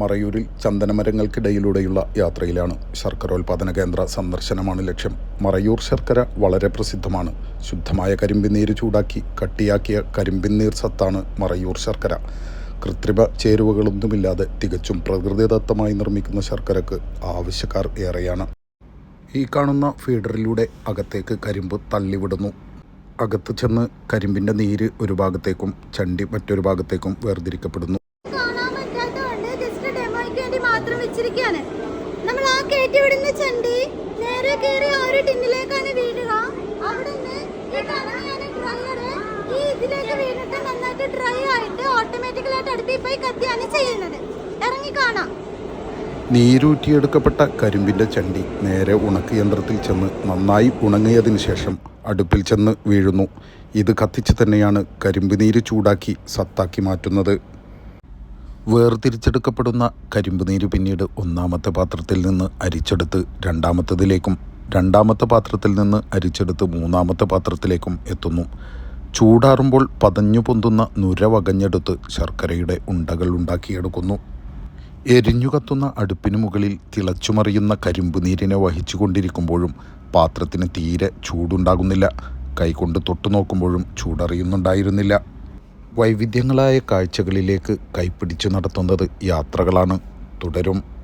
മറയൂരിൽ ചന്ദനമരങ്ങൾക്കിടയിലൂടെയുള്ള യാത്രയിലാണ് ശർക്കരോൽപാദന കേന്ദ്ര സന്ദർശനമാണ് ലക്ഷ്യം. മറയൂർ ശർക്കര വളരെ പ്രസിദ്ധമാണ്. ശുദ്ധമായ കരിമ്പിൻ നീര് ചൂടാക്കി കട്ടിയാക്കിയ കരിമ്പിൻ നീർ സത്താണ് മറയൂർ ശർക്കര. കൃത്രിമ ചേരുവകളൊന്നുമില്ലാതെ തികച്ചും പ്രകൃതിദത്തമായി നിർമ്മിക്കുന്ന ശർക്കരക്ക് ആവശ്യക്കാർ ഏറെയാണ്. ഈ കാണുന്ന ഫീഡറിലൂടെ അകത്തേക്ക് കരിമ്പ് തള്ളിവിടുന്നു. അകത്ത് ചെന്ന് കരിമ്പിന്റെ നീര് ഒരു ഭാഗത്തേക്കും ചണ്ടി മറ്റൊരു ഭാഗത്തേക്കും വേർതിരിക്കപ്പെടുന്നു. വെച്ചിരിക്കുകയാണ് നമ്മൾ ആ കയറ്റി വിടുന്ന ചണ്ടി നേരെ കയറി ആ ഒരു ടിന്നിലേക്കാണ് വീഴുക. അവിടുന്ന് ഈ കാണുന്നതാണ് ഈ ഇതിലേക്ക് വീണിട്ട് നന്നായിട്ട് ഡ്രൈ ആയിട്ട് ഓട്ടോമാറ്റിക്കലായിട്ട് അടുപ്പിൽ പോയി കത്തിയാണ് ചെയ്യുന്നത്. ഇറങ്ങി കാണാം. നീരൂറ്റിയെടുക്കപ്പെട്ട കരിമ്പിന്റെ ചണ്ടി നേരെ ഉണക്ക് യന്ത്രത്തിൽ ചെന്ന് നന്നായി ഉണങ്ങിയതിന് ശേഷം അടുപ്പിൽ ചെന്ന് വീഴുന്നു. ഇത് കത്തിച്ച് തന്നെയാണ് കരിമ്പ് നീര് ചൂടാക്കി സത്താക്കി മാറ്റുന്നത്. വേർതിരിച്ചെടുക്കപ്പെടുന്ന കരിമ്പ് നീര് പിന്നീട് ഒന്നാമത്തെ പാത്രത്തിൽ നിന്ന് അരിച്ചെടുത്ത് രണ്ടാമത്തതിലേക്കും രണ്ടാമത്തെ പാത്രത്തിൽ നിന്ന് അരിച്ചെടുത്ത് മൂന്നാമത്തെ പാത്രത്തിലേക്കും എത്തുന്നു. ചൂടാറുമ്പോൾ പതഞ്ഞു പൊന്തുന്ന നുര വകഞ്ഞെടുത്ത് ശർക്കരയുടെ ഉണ്ടകൾ ഉണ്ടാക്കിയെടുക്കുന്നു. എരിഞ്ഞു കത്തുന്ന അടുപ്പിന് മുകളിൽ തിളച്ചുമറിയുന്ന കരിമ്പ് നീരിനെ വഹിച്ചുകൊണ്ടിരിക്കുമ്പോഴും പാത്രത്തിന് തീരെ ചൂടുണ്ടാകുന്നില്ല. കൈകൊണ്ട് തൊട്ടു നോക്കുമ്പോഴും ചൂടറിയുന്നുണ്ടായിരുന്നില്ല. വൈവിധ്യങ്ങളായ കാഴ്ചകളിലേക്ക് കൈപ്പിടിച്ചു നടത്തുന്നത് യാത്രകളാണ്. തുടരും.